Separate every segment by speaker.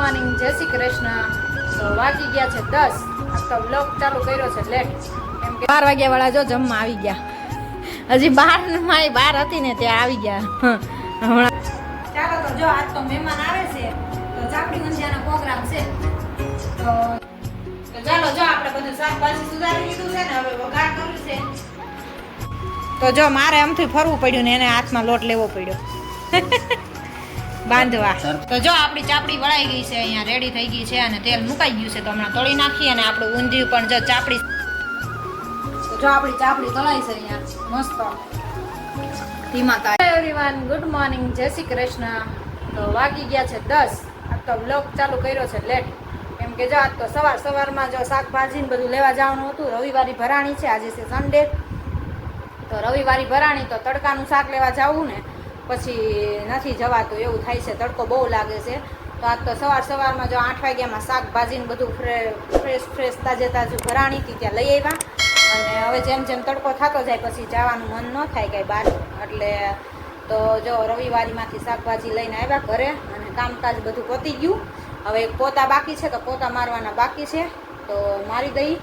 Speaker 1: Morning જય શ્રી કૃષ્ણ. તો વાગી ગયા છે દસ. તો બ્લોક ચાલુ કર્યો છે લેટ કેમ કે બાર વાગ્યા વાળા જો જમવા આવી ગયા. હજી બારમાં બાર હતી ને ત્યાં આવી ગયા. હમણાં ચાલો તો જો, આજ તો મહેમાન આવે છે. તો ચાપડી મંજિયાનો પ્રોગ્રામ છે. તો ચાલો જો, આપણે બધું શાકભાજી સુધારી લીધું છે ને, હવે વઘાર કર્યું છે. તો જો, મારે એમથી ફરવું પડ્યું ને, એને હાથમાં લોટ લેવો પડ્યો. બાંધવા. તો જો આપણી ચાપડી વળાઈ ગઈ છે અહીંયા રેડી થઈ ગઈ છે અને તેલ મુકાઈ ગયું છે તો હમણાં તળી નાખીએ અને આપણું ઊંધિયું પણ જો ચાપડી જો આપણી ચાપડી તળાઈ છે અહીંયા મસ્ત. ધીમા તારે. એવરીવન ગુડ મોર્નિંગ જય શ્રી કૃષ્ણ. તો વાગી ગયા છે દસ. આ તો બ્લોગ ચાલુ કર્યો છે લેટ કેમ કે જો આજ તો સવાર સવારમાં જો શાકભાજી ને બધું લેવા જવાનું હતું રવિવારી ભરાણી છે આજે છે સન્ડે તો રવિવારી ભરાણી તો તડકાનું શાક લેવા જવું ને પછી નથી જવાતું, એવું થાય છે, તડકો બહુ લાગે છે. તો આજ તો સવાર સવારમાં જો આઠ વાગ્યામાં શાકભાજીને બધું ફ્રેશ ફ્રેશ, તાજે તાજું ઘરાણી હતી ત્યાં લઈ આવ્યા. અને હવે જેમ જેમ તડકો થતો જાય પછી જવાનું મન ન થાય કાંઈ બહાર. એટલે તો જો રવિવારીમાંથી શાકભાજી લઈને આવ્યા ઘરે અને કામકાજ બધું પતી ગયું. હવે એક પોતા બાકી છે તો પોતા મારવાના બાકી છે. તો મારી દઈ.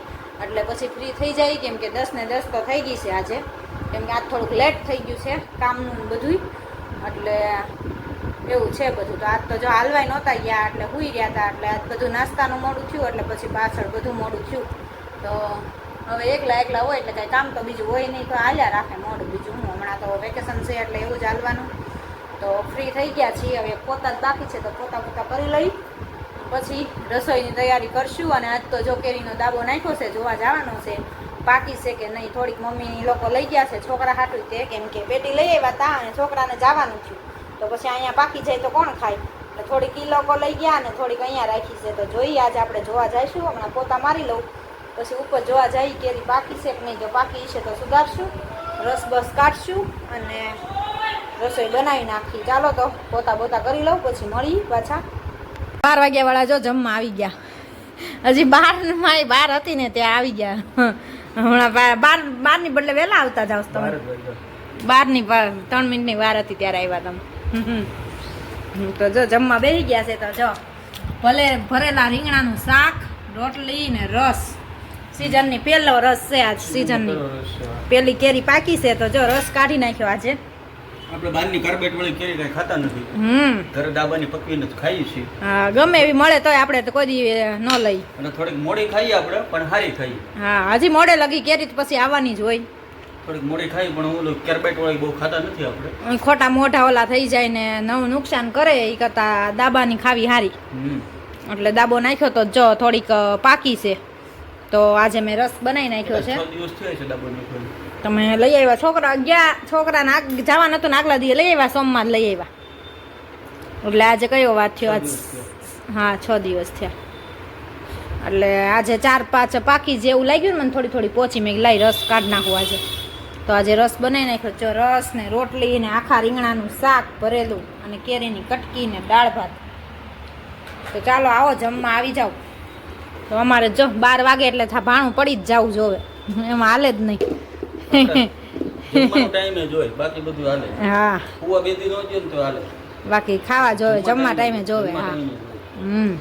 Speaker 1: એટલે પછી ફ્રી થઈ જાય, કેમ કે દસ ને દસ તો થઈ ગઈ છે આજે. કેમ કે આજ થોડુંક લેટ થઈ ગયું છે કામનું બધુંય. એટલે એવું છે બધું. તો આજ તો જો હાલવાય નહોતા ગયા, એટલે હુઈ રહ્યા હતા એટલે આજ બધું નાસ્તાનું મોડું થયું, એટલે પછી પાછળ બધું મોડું થયું. તો હવે એકલા એકલા હોય, એટલે કાંઈ કામ તો બીજું હોય નહીં, તો હાલ્યા રાખે મોડું બીજું. હું હમણાં તો વેકેશન છે, એટલે એવું જ હાલવાનું. તો ફ્રી થઈ ગયા છીએ, હવે પોતા જ બાકી છે, તો પોતા પોતા કરી લઈ. પછી રસોઈની તૈયારી કરશું, અને આજ તો જો કેરીનો દાબો નાખ્યો છે, જોવા જવાનો છે. પાકી છે કે નહીં, થોડીક મમ્મી લોકો લઈ ગયા છે છોકરા હાટું તે કેમ કે પેટી લઈ આવ્યા હતા અને છોકરાને જવાનું થયું. તો પછી અહીંયા પાકી જાય તો કોણ ખાય? એટલે થોડીક એ લોકો લઈ ગયા અને થોડીક અહીંયા રાખી છે. તો જોઈએ, આજે આપણે જોવા જઈશું. હમણાં પોતા મારી લઉં. પછી ઉપર જોવા જઈ કેરી પાકી છે કે નહીં? જો પાકી છે તો સુધારશું. રસ બસ કાઢશું અને રસોઈ બનાવી નાખી. ચાલો તો પોતા પોતા કરી લઉં, પછી મળી પાછા. બાર વાગ્યા વાળા જો જમવા આવી ગયા. હજી બારમાં બાર હતી ને ત્યાં આવી ગયા. હમણાં બાર બાર બારની બદલે વહેલા આવતા જાવ તમે. બારની વાર ત્રણ મિનિટની વાર હતી ત્યારે આવ્યા તમે. તો જો જમવા બેસી ગયા છે તો જો. ભલે ભરેલા રીંગણાનું શાક રોટલી ને રસ. સીઝનની પહેલો રસ છે આજ સીઝનની પેલી કેરી પાકી છે તો જો રસ કાઢી નાખ્યો આજે.
Speaker 2: આપણે બહારની કાર્બેટ વાળી કેરી કઈ ખાતા નથી.
Speaker 1: હમ.
Speaker 2: ઘરે દાબાની પકવીને જ ખાઈએ છીએ.
Speaker 1: હા ગમે એવી મળે તોય આપણે તો કોઈ દી ન લઈ.
Speaker 2: અને થોડીક મોડી ખાઈએ આપણે પણ સારી ખાઈએ.
Speaker 1: હા હજી મોડે લગી કેરી તો પછી આવવાની જ હોય.
Speaker 2: થોડીક મોડી ખાઈ પણ ઓલું કેરબેટ વાળી બહુ ખાતા નથી આપણે.
Speaker 1: ખોટા મોઢા ઓલા થઈ જાય ને નવું નુકસાન કરે એ કરતા દાબાની ખાવી હારી. એટલે દાબો નાખ્યો તો જો થોડીક પાકી છે. તો આજે મેં રસ બનાવી નાખ્યો છે
Speaker 2: દિવસ થયો છે દાબો ખાઈ
Speaker 1: તમે લઈ આવ્યા. છોકરા ગયા છોકરાને નાગ જવાનું હતું ને આગલા દિવસે લઈ આવ્યા સોમવાર લઈ આવ્યા. એટલે આજે કયો વાત થયો? આજ હા છ દિવસ થયા. એટલે આજે ચાર પાંચ પાકી જેવું લાગ્યું ને મને થોડી થોડી પોચી. મેં લાઈ રસ કાઢ નાખું આજે. તો આજે રસ બનાવી નાખ્યો. જો રસ ને રોટલી ને આખા રીંગણાનું શાક ભરેલું અને કેરીની કટકી ને દાળ ભાત. તો ચાલો આવો જમવા આવી જાઓ. તો અમારે જો બાર વાગે એટલે થા ભાણું પડી જ જવું જોવે. એમાં હાલે જ નહીં.
Speaker 2: બાકી બધું હાલે.
Speaker 1: હા.
Speaker 2: કુવા બે દી નો તો હાલે.
Speaker 1: બાકી ખાવા જોવે જમવા ટાઈમે જોવે હા. હમ.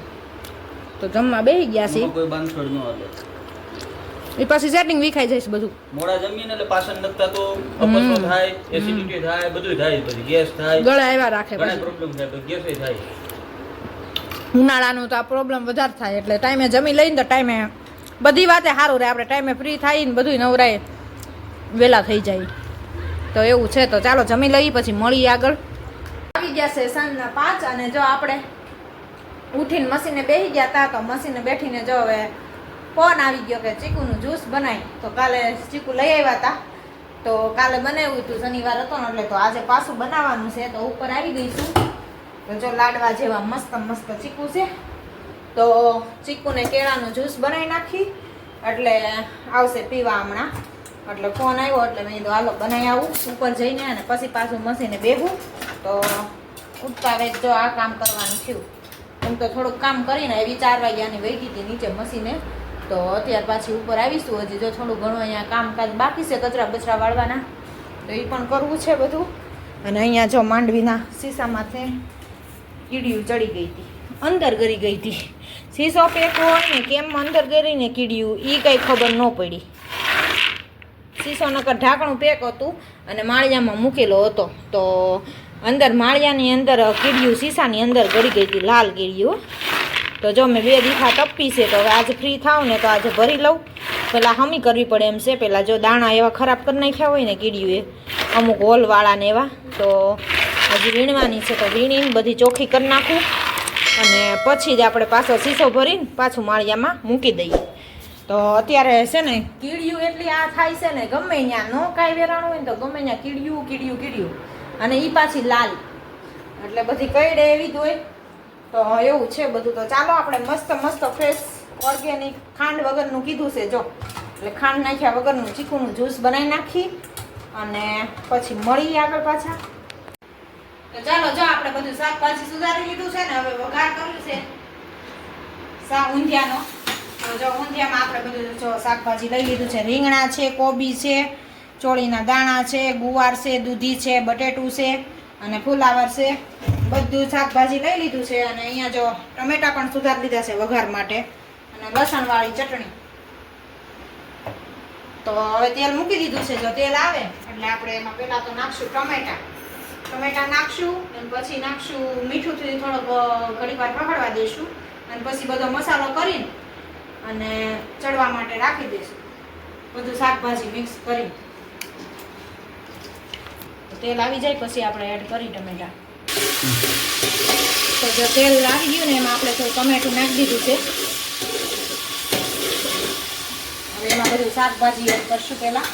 Speaker 1: તો જમવા બેસી ગયા છે.
Speaker 2: કોઈ બાંધછોડ ન હાલે.
Speaker 1: એ પછી સેટિંગ વિખાઈ જઈશ બધું.
Speaker 2: મોડા જમીને એટલે પાછળ નખતા તો અપચો થાય એસિડિટી થાય બધું થાય પછી ગેસ થાય.
Speaker 1: ગળા આવ્યા રાખે
Speaker 2: ઘણા પ્રોબ્લેમ થાય તો ગેસ થાય.
Speaker 1: ઉનાળાનું તો આ પ્રોબ્લેમ વધારે થાય એટલે ટાઈમે જમી લઈને તો ટાઈમે બધી વાતે સારું રહે. આપણે ટાઈમે ફ્રી થાય ને બધું નવરાય. વહેલા થઈ જાય. તો એવું છે, તો ચાલો જમી લઈએ, પછી મળીએ આગળ. આવી ગયા છે સાંજના પાંચ અને જો આપણે ઉઠીને મશીને બેસી ગયા હતા તો મશીને બેઠીને જો હવે ફોન આવી ગયો કે ચીકુનું જ્યુસ બનાવી તો કાલે ચીકુ લઈ આવ્યા હતા તો કાલે બનાવ્યું હતું શનિવાર હતો ને એટલે તો આજે પાછું બનાવવાનું છે, તો ઉપર આવી ગઈશું તો જો લાડવા જેવા મસ્ત મસ્ત ચીકુ છે. તો ચીકુને કેળાનું જ્યુસ બનાવી નાખી. એટલે આવશે પીવા હમણાં. એટલે ફોન આવ્યો એટલે મેં કીધું, હાલો, બનાવી આવું. ઉપર જઈને અને પછી પાછું મસીને બેહું. તો ઉઠતા વેત જો આ કામ કરવાનું થયું. એમ તો થોડુંક કામ કરીને એવી ચાર વાગ્યાની ગઈ હતી નીચે મસીને તો અત્યાર પાછી ઉપર આવીશું. હજી જો થોડું ઘણું અહીંયા કામકાજ બાકી છે, કચરા બચરા વાળવાના. તો એ પણ કરવું છે બધું. અને અહીંયા જો માંડવીના શીશામાંથી કીડીયું ચડી ગઈ હતી. અંદર ગરી ગઈ હતી. શીશો પેક હોય ને કેમ અંદર ગરીને કીડ્યું એ કંઈ ખબર ન પડી. શીશો નકર ઢાંકણું પેક હતું અને માળિયામાં મૂકેલો હતો. તો અંદર માળિયાની અંદર કીડિયું શીશાની અંદર ગળી ગઈ હતી, લાલ કીડિયું. તો જો મેં બે દીખા તપી છે, તો હવે આજે ફ્રી થાવ ને તો આજે ભરી લઉં. પહેલાં હમી કરવી પડે એમ છે પહેલાં જો દાણા એવા ખરાબ કરી નાખ્યા હોય ને કીડિયું એ અમુક હોલવાળાને એવા, તો હજી વીણવાની છે, તો વીણીને બધી ચોખ્ખી કરી નાખું. અને પછી જ આપણે પાછો શીશો ભરીને પાછું માળિયામાં મૂકી દઈએ. તો અત્યારે છે ને કીડિયું એટલી આ થાય છે ને ગમે ત્યાં ન કાંઈ વેરાણું હોય ને તો ગમે ત્યાં કીડિયું કીડિયું કીડિયું. અને એ પાછી લાલ. એટલે બધી કઈ ડે એવી જ હોય. તો એવું છે બધું. તો ચાલો આપણે મસ્ત મસ્ત ફ્રેશ ઓર્ગેનિક ખાંડ વગરનું કીધું છે, જો. એટલે ખાંડ નાખ્યા વગરનું ચીકુનું જ્યુસ બનાવી નાખી અને પછી મળીએ આગળ પાછા. તો ચાલો, જો આપણે બધું શાકભાજી સુધારી લીધું છે ને, હવે વઘાર કર્યું છે. સા ઊંધિયાનો. તો જો ઊંધિયામાં આપણે બધું જો શાકભાજી લઈ લીધું છે. રીંગણા છે, કોબી છે, ચોળીના દાણા છે, ગુવાર છે, દૂધી છે, બટેટું છે અને ફુલાવર છે. બધું શાકભાજી લઈ લીધું છે અને અહીંયા જો ટમેટા પણ સુધારી લીધા છે વઘાર માટે. અને લસણવાળી ચટણી. તો હવે તેલ મૂકી દીધું છે. જો તેલ આવે એટલે આપણે એમાં પહેલાં તો નાખશું ટમેટા. ટમેટા નાખશું અને પછી નાખશું મીઠુંથી થોડોક ઘણી વાર દઈશું અને પછી બધો મસાલો કરીને અને ચડવા માટે રાખી દઈશું. બધું શાકભાજી મિક્સ કરી તેલ આવી જાય, પછી આપણે એડ કરી ટમેટા. તો જો તેલ આવી ગયું ને, એમાં આપણે થોડું ટમેટું નાખી દીધું છે. હવે એમાં બધું શાકભાજી એડ કરશું પહેલાં.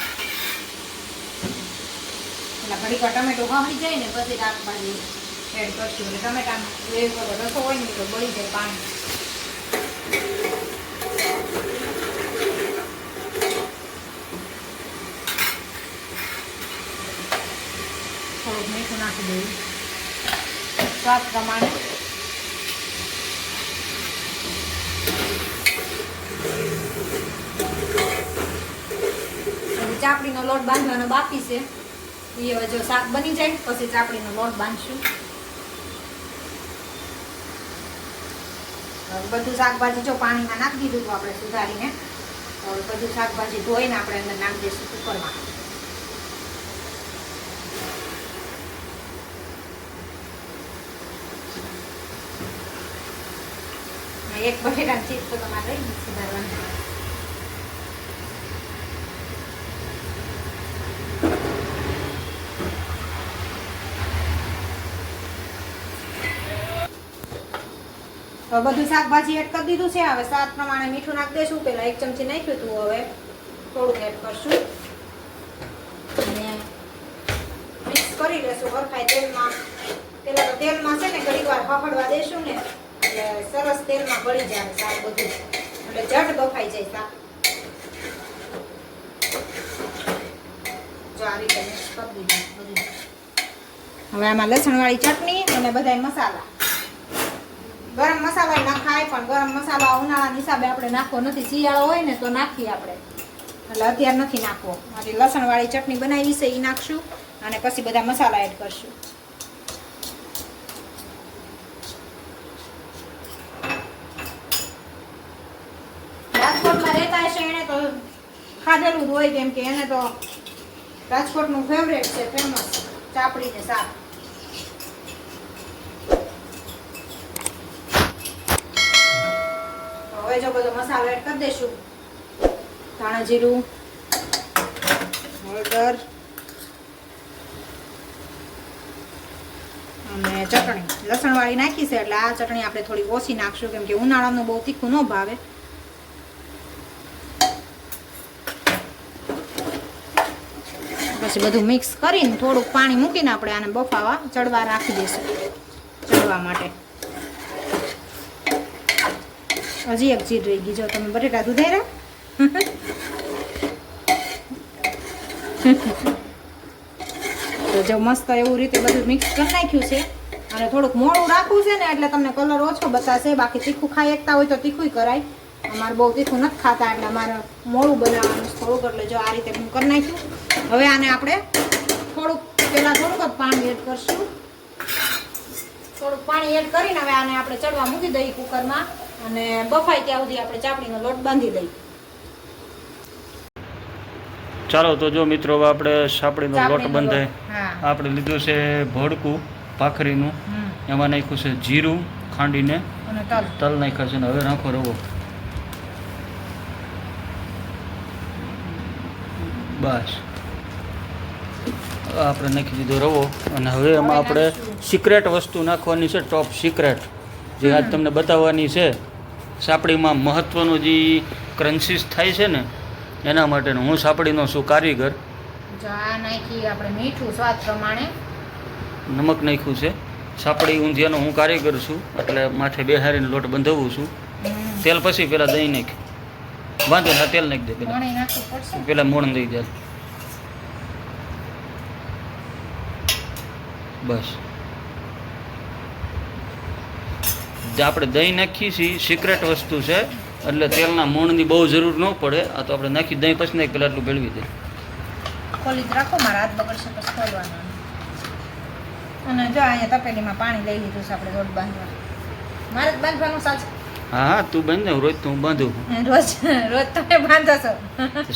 Speaker 1: એટલે ઘડીક ટમેટું હળી જાય ને, પછી શાકભાજી એડ કરશું. એટલે ટમેટાનો રસો હોય ને, તો બળી જાય પાણી થોડુંક મીઠું નાખી દઉં સ્વાદ પ્રમાણે. ચાપડીનો લોટ બાંધવાનો બાકી છે. એ હવે જો શાક બની જાય, પછી ચાપડીનો લોટ બાંધશું. બધું શાકભાજી જો પાણીમાં નાખી દીધું આપણે સુધારીને. બધું શાકભાજી ધોઈને આપણે અંદર નાખી દઈશું કુકરમાં. એક બટેટાની ચીજ તો તમારે સુધારવાની તો બધું શાકભાજી એડ કરી દીધું છે. હવે સ્વાદ પ્રમાણે મીઠું નાખી દઈશું. પેલા એક ચમચી નાખ્યું હતું. હવે થોડુંક એડ કરશું. અને મિક્સ કરી લેશું. હરખાય તેલમાં. પેલા તો તેલમાં છે ને ઘણી વાર પકડવા દેશું ને એટલે સરસ તેલમાં ભળી જાય શાક બધું. એટલે જટ બફાઈ જાય શાક. જો બધું. હવે આમાં લસણવાળી ચટણી અને બધાય મસાલા. ગરમ મસાલા નખાય પણ ગરમ મસાલા ઉનાળાના હિસાબે આપણે નાખવો નથી. શિયાળો હોય ને તો નાખીએ આપણે. એટલે અત્યારે નથી નાખવો. આથી લસણવાળી ચટણી બનાવી છે એ નાખશું અને પછી બધા મસાલા એડ કરશું રાજકોટમાં રહેતા હશે એને તો ખાધેલું જ હોય કેમ કે એને તો રાજકોટનું ફેવરેટ છે ફેમસ ચાપડી ને શાક હવે જો બધો મસાલો એડ કરી દઈશું. ધાણા જીરું, હળદર અને ચટણી. લસણવાળી નાખી છે એટલે આ ચટણી આપણે થોડી ઓછી નાખશું કેમ કે ઉનાળાનું બહુ તીખું ન ભાવે. પછી બધું મિક્સ કરીને થોડુંક પાણી મૂકીને આપણે આને બફાવા ચડવા રાખી દઈશું ચડવા માટે. હજી એક ચીજ રહી ગઈ, જો તમે બટેટા રહ્યા તો જો મસ્ત એવું રીતે બધું મિક્સ કરી નાખ્યું છે, અને થોડુંક મોડું રાખવું છે ને, એટલે તમને કલર ઓછો બતાશે. બાકી તીખું ખાઈ એકતા હોય તો તીખું કરાય. અમારે બહુ તીખું નથી ખાતા, એટલે અમારે મોડું બનાવવાનું થોડુંક, એટલે જો આ રીતે હું કરી નાખ્યું. હવે આને આપણે થોડુંક પહેલાં થોડુંક જ પાણી એડ કરશું. થોડુંક પાણી એડ કરીને હવે આને આપણે ચડવા મૂકી દઈએ કુકરમાં અને બફાય ત્યાં સુધી આપણે ચાપડીનો લોટ બાંધી દઈએ
Speaker 3: ચાલો તો જો મિત્રો આપણે સાપડીનો લોટ.
Speaker 1: હા.
Speaker 3: આપણે લીધું છે ભડકું ભાખરીનું. એમાં નાખ્યું છે જીરું ખાંડીને
Speaker 1: તલ
Speaker 3: નાખ્યા છે ને હવે નાખો રવો. બસ. આપણે નાખી દીધો રવો. અને હવે એમાં આપણે સિક્રેટ વસ્તુ નાખવાની છે ટોપ સિક્રેટ જે આજ તમને બતાવવાની છે સાપડીમાં મહત્ત્વનું જે ક્રન્સીસ થાય છે ને એના માટેનું હું સાપડીનો છું કારીગર. નમક નાખ્યું છે. સાપડી ઊંધિયાનો હું કારીગર છું એટલે માથે બેહારીને લોટ બંધાવું છું. તેલ પછી પેલા દહીં નાખ. વાંધો ના તેલ નાખી દે પેલા. પેલા મોણ દઈ દે. બસ. આપણે દહીં નાખીએ છીએ સિક્રેટ વસ્તુ છે, એટલે તેલના મૂળની બહુ જરૂર ન પડે, આ તો આપણે નાખી દહીં પછી નાખી પેલા એટલું ભેળવી દે
Speaker 1: ખોલી રાખો, મારા હાથ બગડશે પછી ખોલવાનું. અને જો અહીંયા તપેલીમાં પાણી લઈ લીધું છે, આપણે રોડ બાંધવા. મારે બાંધવાનું સાચું.
Speaker 3: હા હા તું બંધ રોજ તો હું બાંધું
Speaker 1: રોજ રોજ તમે બાંધો છો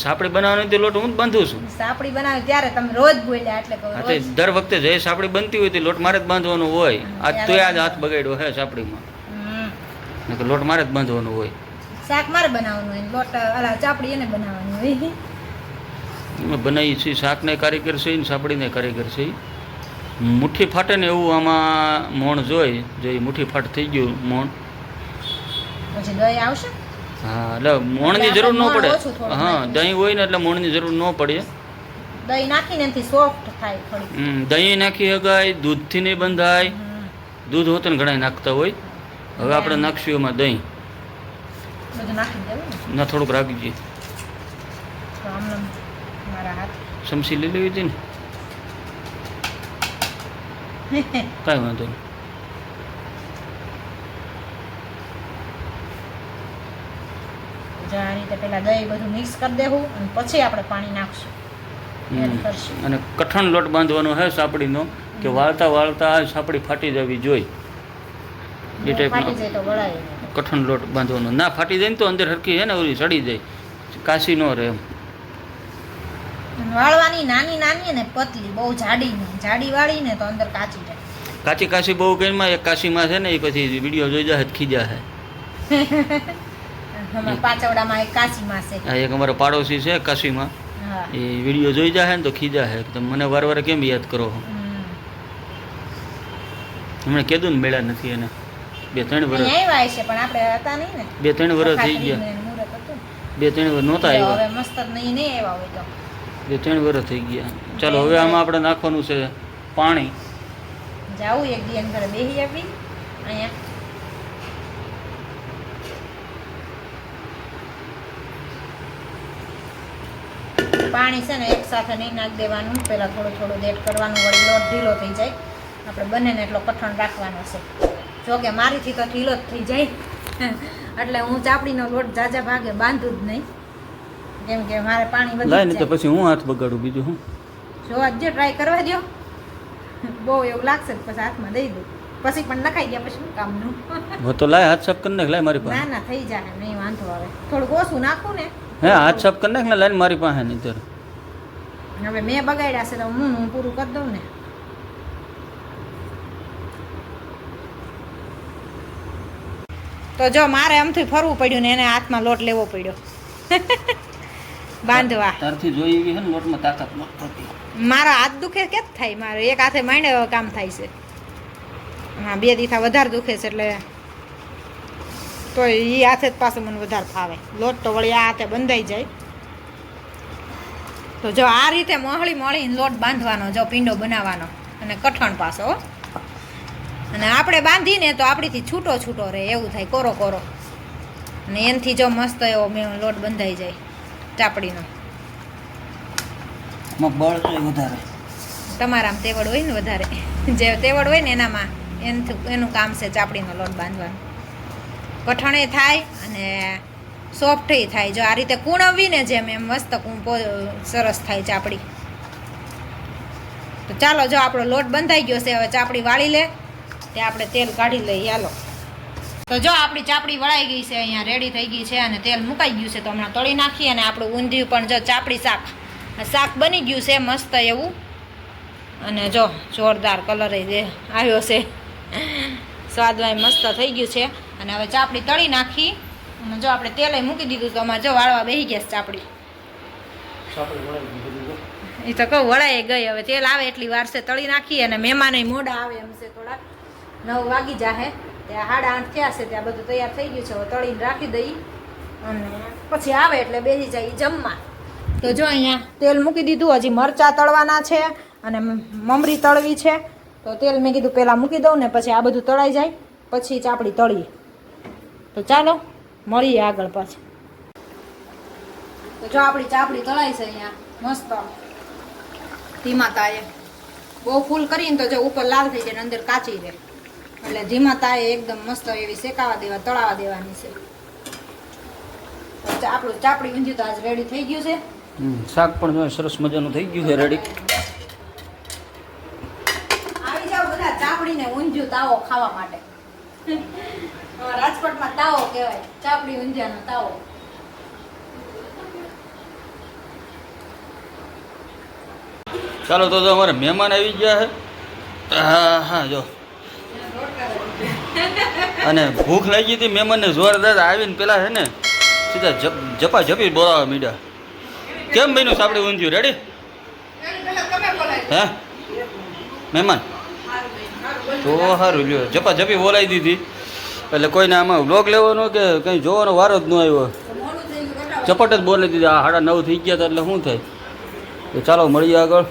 Speaker 3: સાપડી બનાવવાની તે લોટ હું બાંધું છું.
Speaker 1: સાપડી બનાવી ત્યારે તમે રોજ બોલ્યા એટલે કહું
Speaker 3: દર વખતે જે સાપડી બનતી હોય તે લોટ મારે જ બાંધવાનો હોય. આજ તો આજ હાથ બગાડ્યો હે સાપડીમાં. નકર લોટ મારે જ બાંધવાનો હોય.
Speaker 1: શાક મારે બનાવવાનું હોય લોટ અલા ચાપડી એને બનાવવાની હોય.
Speaker 3: અમે બનાવીએ છીએ શાકને કારીગર છે ને સાપડીને કારીગર છે. મુઠ્ઠી ફાટે ને એવું આમાં મોણ જોઈ જો મુઠ્ઠી ફાટ થઈ ગયું મોણ.
Speaker 1: પછી દહીં આવશે?
Speaker 3: હા એટલે મોણની જરૂર ન પડે. હા દહીં હોય ને એટલે મોણની જરૂર ન પડે
Speaker 1: દહીં નાખીને એનાથી સોફ્ટ થાય થોડી
Speaker 3: હમ, દહીં નાખી શકાય દૂધથી નહીં બંધાય. દૂધ હોતું ને ઘણા નાખતા હોય. હવે આપણે નાખશું એમાં દહીં.
Speaker 1: ને?
Speaker 3: થોડુંક રાખીએ
Speaker 1: જઈએ
Speaker 3: સમસી લઈ લેવી હતી ને? કાંઈ વાંધો નહીં.
Speaker 1: જો આ રીતે પહેલાં દહીં બધું મિક્સ કરી દેવું અને પછી આપણે પાણી નાખશું.
Speaker 3: અને કઠણ લોટ બાંધવાનો હે સાપડીનો કે વાળતા વાળતા સાપડી ફાટી જવી જોઈએ એ ટાઈપનો. કઠણ લોટ બાંધવાનો. ના ફાટી જાય ને તો અંદર હરકી છે ને ઓલી સડી જાય. કાશી ન રહે એમ.
Speaker 1: વાળવાની નાની નાની ને પતલી બહુ જાડી નહીં. જાડી વાળી ને તો અંદર કાચી જાય.
Speaker 3: કાચી કાશી બહુ કઈમાં એક કાશીમાં છે ને એ પછી વીડિયો જોઈ જાય ખીજા
Speaker 1: હમણાં પાચવડામાં એક
Speaker 3: અમારો પાડોશી છે કાશીમાં. એ વીડિયો જોઈ જાય ને તો ખીજા હે તમે મને વાર વાર કેમ યાદ કરો હમણાં કીધું ને મેળા નથી એને. બે ત્રણ વર્ષ
Speaker 1: અહીંયા આવ્યા છે પણ આપણે હતા નહીં ને.
Speaker 3: બે ત્રણ વર્ષ થઈ ગયા. બે ત્રણ વર્ષ નહોતા આવ્યા.
Speaker 1: હવે મસ્ત નહીં નહીં આવ્યા હોય તો.
Speaker 3: બે ત્રણ વર્ષ થઈ ગયા. ચાલો હવે આમાં આપણે નાખવાનું છે પાણી.
Speaker 1: જાવું એક દી એના ઘરે બેસી આવી અહીંયા પાણી છે ને એક સાથે નહીં નાખી દેવાનું. પહેલાં થોડું થોડું દેટ કરવાનું વળી લોટ ઢીલો થઈ જાય. આપણે બંનેને એટલો કઠણ રાખવાનો છે. જો કે મારીથી તો ઢીલો જ થઈ જાય. એટલે હું ચાપડીનો લોટ જાજા ભાગે બાંધું જ નહીં. કેમ કે મારે પાણી વધી
Speaker 3: તો પછી હું હાથ બગાડું બીજું હું?
Speaker 1: જોવા જ ટ્રાય કરવા દો બહુ એવું લાગશે પછી હાથમાં દઈ દઉં. પછી પણ નખાઈ ગયા પછી કામનું.
Speaker 3: તો લાય હાથ સાફ કરી નાખ લાય મારી
Speaker 1: ના ના થઈ જાય નહીં વાંધો આવે. થોડુંક ઓછું નાખું ને.
Speaker 3: હે હાથ સાફ કરી નાખ ને લાઈને મારી પાસે નહીં ત્યારે
Speaker 1: હવે મેં બગાડ્યા છે તો હું હું પૂરું કરી દઉં ને? તો જો મારે એમથી ફરવું પડ્યું ને એને હાથમાં લોટ લેવો પડ્યો. બાંધવા.
Speaker 3: તારથી જોઈ એવી ને લોટમાં તાકાત ન
Speaker 1: મારા હાથ દુખે કે થાય? મારે એક હાથે માંડે કામ થાય છે. હા બે દીથા વધારે દુખે છે એટલે તો એ હાથે જ પાછું મને વધારે ફાવે. લોટ તો વળી આ હાથે બંધાઈ જાય. તો જો આ રીતે મોહળી મળીને લોટ બાંધવાનો જો પીંડો બનાવવાનો અને કઠણ પાછો. અને આપણે બાંધીને તો આપણીથી છૂટો છૂટો રહે એવું થાય કોરો કોરો. અને એનાથી જો મસ્ત એવો મેં લોટ બંધાઈ જાય ચાપડીનો.
Speaker 3: આમાં વધારે.
Speaker 1: તમારામાં તેવડ હોય ને વધારે. જે તેવડ હોય ને એનામાં એનથી એનું કામ છે ચાપડીનો લોટ બાંધવાનું. કઠણે થાય અને સોફ્ટય થાય. જો આ રીતે કૂણવીને જેમ એમ મસ્ત કૂંપો સરસ થાય ચાપડી. તો ચાલો જો આપણો લોટ બંધાઈ ગયો છે, હવે ચાપડી વાળી લે. તે આપણે તેલ કાઢી લઈએ. હાલો. તો જો આપણી ચાપડી વળાઈ ગઈ છે, અહીંયા રેડી થઈ ગઈ છે અને તેલ મુકાઈ ગયું છે, તો હમણાં તળી નાખીએ અને આપણું ઊંધિયું પણ જો ચાપડી શાક શાક બની ગયું છે, મસ્ત એવું. અને જો જોરદાર કલર આવ્યો છે, સ્વાદમાં મસ્ત થઈ ગયું છે. અને હવે ચાપડી તળી નાખી. અને જો આપણે તેલે મૂકી દીધું તો આમાં જો વાળવા બેસી ગયા ચાપડી. એ તો કહું વળાઈ ગઈ. હવે તેલ આવે એટલી વાર છે તળી નાખી અને મહેમાને મોડા આવે એમ છે થોડાક. નવ વાગી જાહે. ત્યાં સાડા આઠ થયા છે ત્યાં બધું તૈયાર થઈ ગયું છે. હવે તળીને રાખી દઈ. અને પછી આવે એટલે બેસી જાય જમવા. તો જો અહીંયા તેલ મૂકી દીધું. હજી મરચાં તળવાના છે અને મમરી તળવી છે. તો તેલ મેં કીધું પહેલાં મૂકી દઉં ને પછી આ બધું તળાઈ જાય. પછી ચાપડી તળીએ. તો ચાલો મળીએ આગળ પાછું. તો જો આપણી ચાપડી તળાઈ છે અહીંયા મસ્ત. ધીમા તાએ બહુ ફૂલ કરીને તો જો ઉપર લાલ થઈ જાય અંદર કાચી રહે એટલે ધીમા તાએ એકદમ મસ્ત એવી શેકાવા દેવા તળાવા દેવાની છે. તો આપણું ચાપડી ઊંધિયું તો આજ રેડી થઈ ગયું છે.
Speaker 3: શાક પણ જો સરસ મજાનું થઈ ગયું છે રેડી
Speaker 1: આવી જાવ બધા ચાપડી ને ઊંધિયું તાવો ખાવા માટે. રાજકોટમાં તાવો કહેવાય, ચાપડી ઊંધિયાનો તાવો.
Speaker 3: ચાલો તો અમારે મહેમાન આવી ગયા છે. હા હા, જો. અને ભૂખ લાગી હતી, મહેમાનને જોરદાર આવીને પેલા છે ને, સીધા જપા, જપી બોલાવા મીડા કેમ બન્યું સાપડે ઊંધ્યું? રેડી હે? મહેમાન? તો સારું લ્યો જપા જપી બોલાવી દીધી. એટલે કોઈને આમાં વ્લોગ લેવાનો કે કંઈ જોવાનો વારો જ ન આવ્યો. ચપટ જ બોલી દીધી. આ સાડા નવ થઈ ગયા હતા એટલે શું થાય? તો ચાલો મળીએ આગળ.